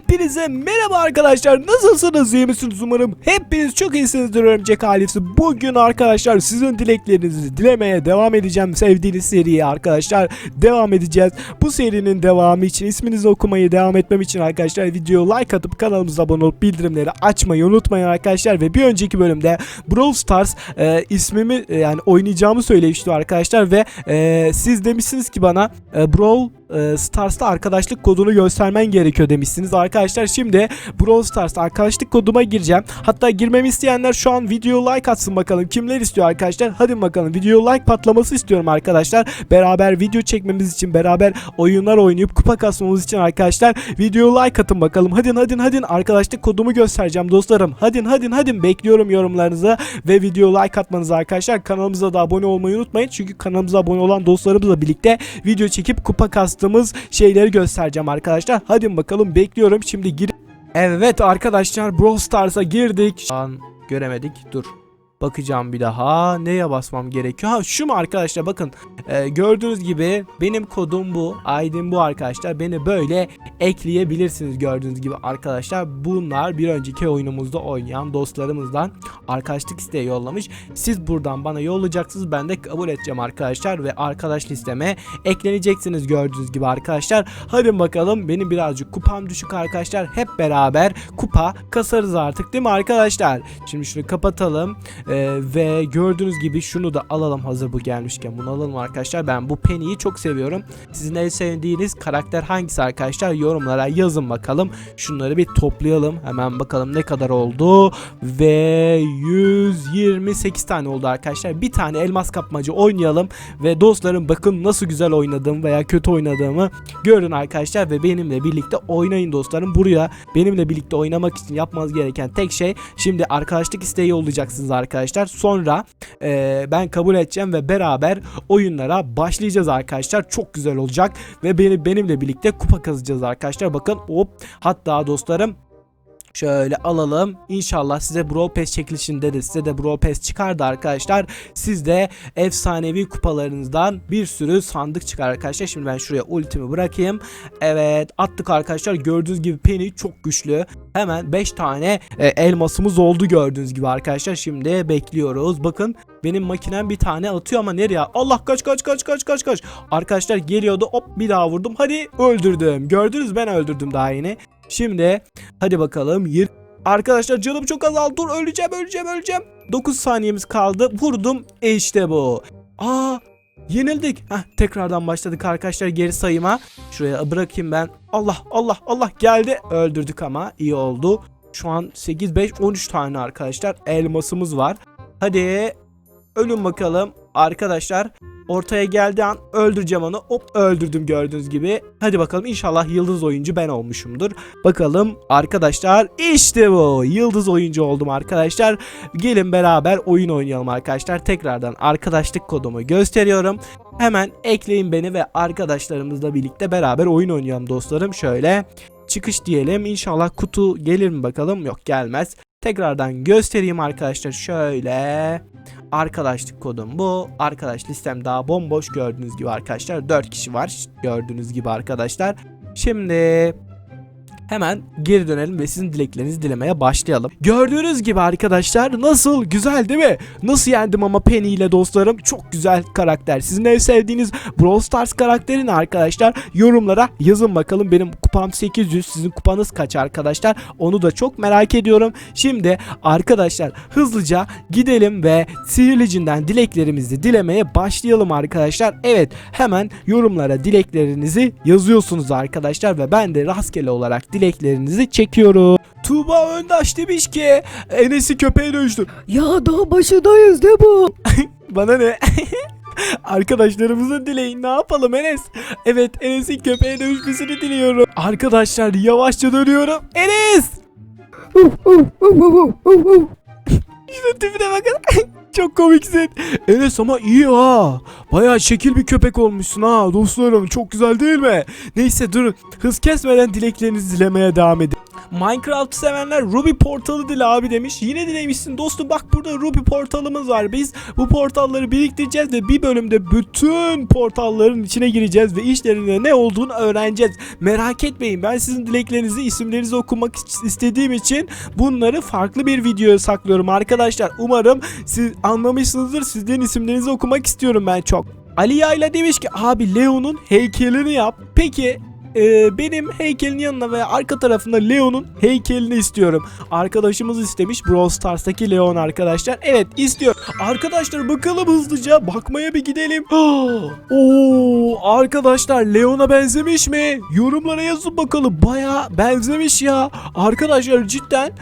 Hepinize merhaba arkadaşlar. Nasılsınız? İyi misiniz? Umarım hepiniz çok iyisinizdir örümcek ailesi. Bugün arkadaşlar sizin dileklerinizi dilemeye devam edeceğim. Sevdiğiniz seriye arkadaşlar devam edeceğiz. Bu serinin devamı için isminizi okumayı devam etmem için arkadaşlar videoya like atıp kanalımıza abone olup bildirimleri açmayı unutmayın arkadaşlar. Ve bir önceki bölümde Brawl Stars e, ismimi e, yani oynayacağımı söylemiştim arkadaşlar ve e, siz demişsiniz ki bana e, Brawl e, Stars'ta arkadaşlık kodunu göstermen gerekiyor demişsiniz. Arkadaşlar şimdi Brawl Stars'ta arkadaşlık koduma gireceğim. Hatta girmemi isteyenler şu an video like atsın bakalım. Kimler istiyor arkadaşlar? Hadi bakalım video like patlaması istiyorum arkadaşlar. Beraber video çekmemiz için beraber oyunlar oynayıp kupa kasmamız için arkadaşlar video like atın bakalım. Hadi hadi hadi arkadaşlık kodumu göstereceğim dostlarım. Hadi hadi hadi bekliyorum yorumlarınızı ve video like atmanızı arkadaşlar. Kanalımıza da abone olmayı unutmayın. Çünkü kanalımıza abone olan dostlarımızla birlikte video çekip kupa kastığımız şeyleri göstereceğim arkadaşlar. Hadi bakalım bekliyorum. Şimdi gir. Evet arkadaşlar Brawl Stars'a girdik. Şu an göremedik. Dur. Bakacağım bir daha. Neye basmam gerekiyor? Ha şu mu arkadaşlar bakın. Ee, gördüğünüz gibi benim kodum bu. ID'm bu arkadaşlar. Beni böyle ekleyebilirsiniz gördüğünüz gibi arkadaşlar. Bunlar bir önceki oyunumuzda oynayan dostlarımızdan arkadaşlık isteği yollamış. Siz buradan bana yollayacaksınız. Ben de kabul edeceğim arkadaşlar ve arkadaş listeme ekleneceksiniz gördüğünüz gibi arkadaşlar. Hadi bakalım benim birazcık kupam düşük arkadaşlar. Hep beraber kupa kasarız artık değil mi arkadaşlar? Şimdi şunu kapatalım. Ee, ve gördüğünüz gibi şunu da alalım hazır bu gelmişken. Bunu alalım arkadaşlar. Ben bu Penny'yi çok seviyorum. Sizin en sevdiğiniz karakter hangisi arkadaşlar? Yorumlara yazın bakalım. Şunları bir toplayalım. Hemen bakalım ne kadar oldu. Ve 128 tane oldu arkadaşlar. Bir tane elmas kapmacı oynayalım. Ve dostlarım bakın nasıl güzel oynadım veya kötü oynadığımı görün arkadaşlar. Ve benimle birlikte oynayın dostlarım. Buraya benimle birlikte oynamak için yapmanız gereken tek şey şimdi arkadaşlık isteği olacaksınız arkadaşlar. Sonra e, ben kabul edeceğim ve beraber oyunlara başlayacağız arkadaşlar. Çok güzel olacak ve beni benimle birlikte kupa kazacağız arkadaşlar. Bakın hop hatta dostlarım Şöyle alalım. İnşallah size Brawl Pass çekilişinde de size de Brawl Pass çıkardı arkadaşlar. Siz de efsanevi kupalarınızdan bir sürü sandık çıkar arkadaşlar. Şimdi ben şuraya ultimi bırakayım. Evet attık arkadaşlar. Gördüğünüz gibi Penny çok güçlü. Hemen 5 tane e, elmasımız oldu gördüğünüz gibi arkadaşlar. Şimdi bekliyoruz. Bakın benim makinem bir tane atıyor ama nereye? Allah kaç kaç kaç kaç kaç kaç. Arkadaşlar geliyordu. Hop bir daha vurdum. Hadi öldürdüm. Gördünüz ben öldürdüm daha yeni. Şimdi hadi bakalım. Yir Arkadaşlar canım çok azaldı. Dur öleceğim öleceğim öleceğim. 9 saniyemiz kaldı. Vurdum. E işte bu. Aa yenildik. Heh, tekrardan başladık arkadaşlar geri sayıma. Şuraya bırakayım ben. Allah Allah Allah geldi. Öldürdük ama iyi oldu. Şu an 8 5 13 tane arkadaşlar elmasımız var. Hadi ölün bakalım arkadaşlar. Ortaya geldiği an öldüreceğim onu. Hop öldürdüm gördüğünüz gibi. Hadi bakalım inşallah yıldız oyuncu ben olmuşumdur. Bakalım arkadaşlar işte bu. Yıldız oyuncu oldum arkadaşlar. Gelin beraber oyun oynayalım arkadaşlar. Tekrardan arkadaşlık kodumu gösteriyorum. Hemen ekleyin beni ve arkadaşlarımızla birlikte beraber oyun oynayalım dostlarım. Şöyle çıkış diyelim. İnşallah kutu gelir mi bakalım. Yok gelmez. Tekrardan göstereyim arkadaşlar şöyle. Arkadaşlık kodum bu. Arkadaş listem daha bomboş gördüğünüz gibi arkadaşlar. 4 kişi var gördüğünüz gibi arkadaşlar. Şimdi hemen geri dönelim ve sizin dileklerinizi dilemeye başlayalım. Gördüğünüz gibi arkadaşlar nasıl güzel değil mi? Nasıl yendim ama Penny ile dostlarım çok güzel karakter. Sizin en sevdiğiniz Brawl Stars karakterini arkadaşlar yorumlara yazın bakalım. Benim kupam 800 sizin kupanız kaç arkadaşlar? Onu da çok merak ediyorum. Şimdi arkadaşlar hızlıca gidelim ve sihirlicinden dileklerimizi dilemeye başlayalım arkadaşlar. Evet hemen yorumlara dileklerinizi yazıyorsunuz arkadaşlar ve ben de rastgele olarak dileklerinizi çekiyorum. Tuğba Öndaş demiş ki Enes'i köpeğe dönüştür. Ya daha başındayız de bu. Bana ne? Arkadaşlarımızın dileği ne yapalım Enes? Evet Enes'in köpeğe dönüşmesini diliyorum. Arkadaşlar yavaşça dönüyorum. Enes! Şunun tipine bakın. Çok komiksin. Enes ama iyi ha. Bayağı şekil bir köpek olmuşsun ha dostlarım. Çok güzel değil mi? Neyse durun. Hız kesmeden dileklerinizi dilemeye devam edin. Minecraft sevenler Ruby portalı dile abi demiş. Yine dilemişsin dostum bak burada Ruby portalımız var. Biz bu portalları biriktireceğiz ve bir bölümde bütün portalların içine gireceğiz ve işlerinde ne olduğunu öğreneceğiz. Merak etmeyin ben sizin dileklerinizi isimlerinizi okumak istediğim için bunları farklı bir videoya saklıyorum arkadaşlar. Umarım siz anlamışsınızdır. Sizlerin isimlerinizi okumak istiyorum ben çok. Ali Yayla demiş ki abi Leo'nun heykelini yap. Peki e, benim heykelin yanına veya arka tarafında Leon'un heykelini istiyorum. Arkadaşımız istemiş Brawl Stars'taki Leon arkadaşlar. Evet istiyor. Arkadaşlar bakalım hızlıca bakmaya bir gidelim. Oo arkadaşlar Leon'a benzemiş mi? Yorumlara yazın bakalım. Baya benzemiş ya. Arkadaşlar cidden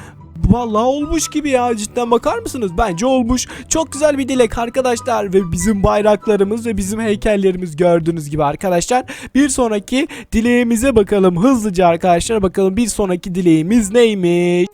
Vallahi olmuş gibi ya cidden bakar mısınız? Bence olmuş. Çok güzel bir dilek arkadaşlar ve bizim bayraklarımız ve bizim heykellerimiz gördüğünüz gibi arkadaşlar. Bir sonraki dileğimize bakalım hızlıca arkadaşlar bakalım bir sonraki dileğimiz neymiş?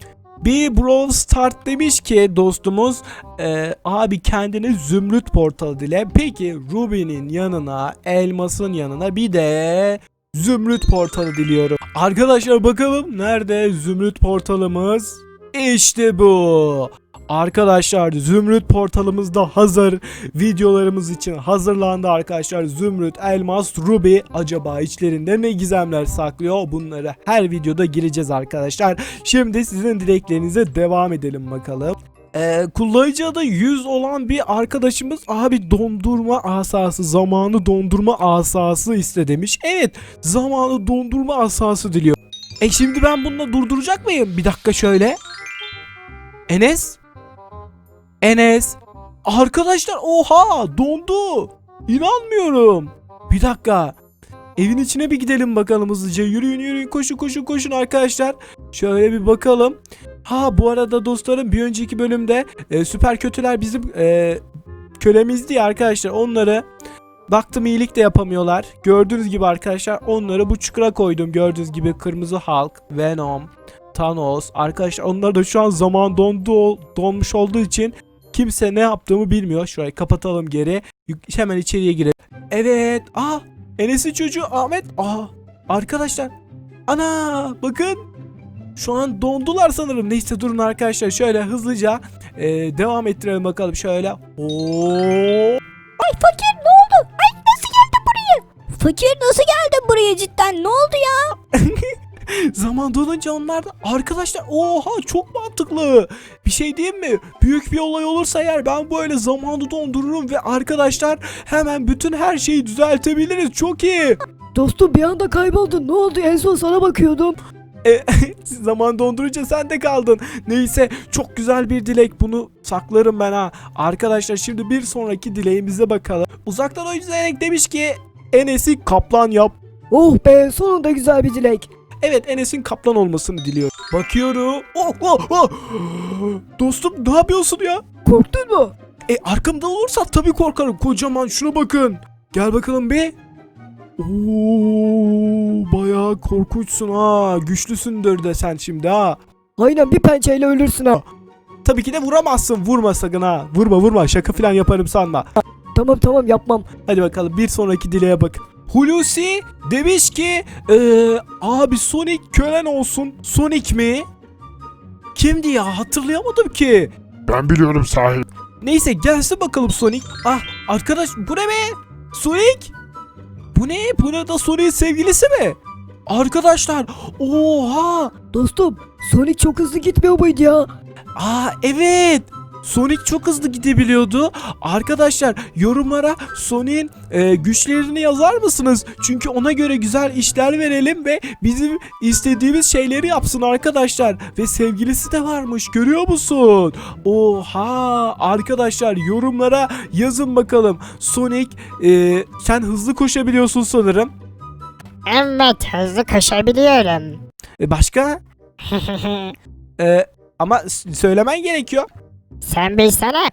Bir Brawl Start demiş ki dostumuz e, abi kendine zümrüt portalı dile. Peki Ruby'nin yanına elmasın yanına bir de zümrüt portalı diliyorum. Arkadaşlar bakalım nerede zümrüt portalımız? İşte bu. Arkadaşlar Zümrüt portalımız da hazır. Videolarımız için hazırlandı arkadaşlar. Zümrüt, Elmas, Ruby acaba içlerinde ne gizemler saklıyor? Bunları her videoda gireceğiz arkadaşlar. Şimdi sizin dileklerinize devam edelim bakalım. Ee, kullanıcı adı 100 olan bir arkadaşımız abi dondurma asası zamanı dondurma asası iste demiş. Evet zamanı dondurma asası diliyor. E şimdi ben bununla durduracak mıyım? Bir dakika şöyle. Enes? Enes? Arkadaşlar oha dondu. İnanmıyorum. Bir dakika. Evin içine bir gidelim bakalım hızlıca. Yürüyün yürüyün koşun koşun koşun arkadaşlar. Şöyle bir bakalım. Ha bu arada dostlarım bir önceki bölümde e, süper kötüler bizim e, kölemizdi ya arkadaşlar. Onları baktım iyilik de yapamıyorlar. Gördüğünüz gibi arkadaşlar onları bu çukura koydum. Gördüğünüz gibi kırmızı halk, Venom, Thanos. Arkadaşlar onlar da şu an zaman dondu donmuş olduğu için kimse ne yaptığımı bilmiyor. Şurayı kapatalım geri. Hemen içeriye girelim. Evet. Aa Enes'in çocuğu Ahmet. Aa arkadaşlar. Ana bakın. Şu an dondular sanırım. Neyse durun arkadaşlar. Şöyle hızlıca e, devam ettirelim bakalım şöyle. Oo. Ay fakir ne oldu? Ay nasıl geldin buraya? Fakir nasıl geldin buraya cidden? Ne oldu ya? Zaman dolunca onlar da arkadaşlar oha çok mantıklı. Bir şey diyeyim mi? Büyük bir olay olursa eğer ben böyle zamanı dondururum ve arkadaşlar hemen bütün her şeyi düzeltebiliriz. Çok iyi. Dostum bir anda kayboldun. Ne oldu? En son sana bakıyordum. E, zaman dondurunca sen de kaldın. Neyse çok güzel bir dilek. Bunu saklarım ben ha. Arkadaşlar şimdi bir sonraki dileğimize bakalım. Uzaktan oyuncu Zeynep demiş ki Enes'i kaplan yap. Oh be sonunda güzel bir dilek. Evet Enes'in kaplan olmasını diliyorum. Bakıyorum. Oh, oh, oh. Dostum ne yapıyorsun ya? Korktun mu? E arkamda olursa tabii korkarım. Kocaman şuna bakın. Gel bakalım bir. Oo, bayağı korkunçsun ha. Güçlüsündür de sen şimdi ha. Aynen bir pençeyle ölürsün ha. Tabii ki de vuramazsın. Vurma sakın ha. Vurma vurma. Şaka falan yaparım sanma. Tamam tamam yapmam. Hadi bakalım bir sonraki dileğe bak. Hulusi demiş ki eee, abi Sonic kölen olsun. Sonic mi? Kimdi ya hatırlayamadım ki. Ben biliyorum sahip. Neyse gelsin bakalım Sonic. Ah arkadaş bu ne be? Sonic? Bu ne? Bu ne da Sonic'in sevgilisi mi? Arkadaşlar oha. Dostum Sonic çok hızlı gitmiyor muydu ya? Aa evet. Sonic çok hızlı gidebiliyordu. Arkadaşlar yorumlara Sonic'in e, güçlerini yazar mısınız? Çünkü ona göre güzel işler verelim ve bizim istediğimiz şeyleri yapsın arkadaşlar. Ve sevgilisi de varmış görüyor musun? Oha arkadaşlar yorumlara yazın bakalım. Sonic e, sen hızlı koşabiliyorsun sanırım. Evet hızlı koşabiliyorum. E, başka? E, ama söylemen gerekiyor. Sen bilsene.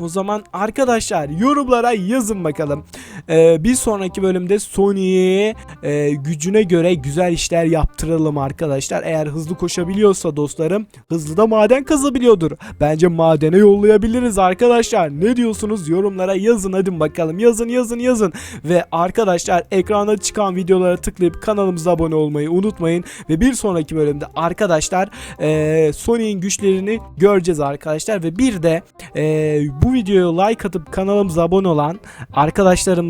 O zaman arkadaşlar yorumlara yazın bakalım. E, bir sonraki bölümde Sony'ye e, gücüne göre güzel işler yaptıralım arkadaşlar. Eğer hızlı koşabiliyorsa dostlarım hızlı da maden kazabiliyordur. Bence madene yollayabiliriz arkadaşlar. Ne diyorsunuz? Yorumlara yazın hadi bakalım. Yazın yazın yazın. Ve arkadaşlar ekranda çıkan videolara tıklayıp kanalımıza abone olmayı unutmayın. Ve bir sonraki bölümde arkadaşlar e, Sony'in güçlerini göreceğiz arkadaşlar. Ve bir de e, bu videoya like atıp kanalımıza abone olan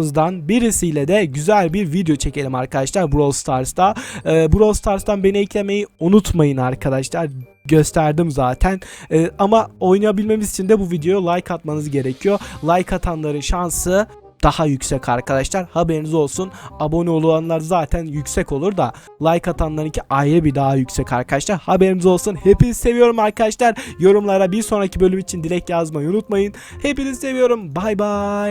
arkadaşlarımızdan birisiyle de güzel bir video çekelim arkadaşlar Brawl Stars'ta. E, Brawl Stars'tan beni eklemeyi unutmayın arkadaşlar. Gösterdim zaten. E, ama oynayabilmemiz için de bu videoya like atmanız gerekiyor. Like atanların şansı daha yüksek arkadaşlar. Haberiniz olsun. Abone olanlar zaten yüksek olur da like atanlarınki ayrı bir daha yüksek arkadaşlar. Haberiniz olsun. Hepinizi seviyorum arkadaşlar. Yorumlara bir sonraki bölüm için dilek yazmayı unutmayın. Hepinizi seviyorum. Bay bay.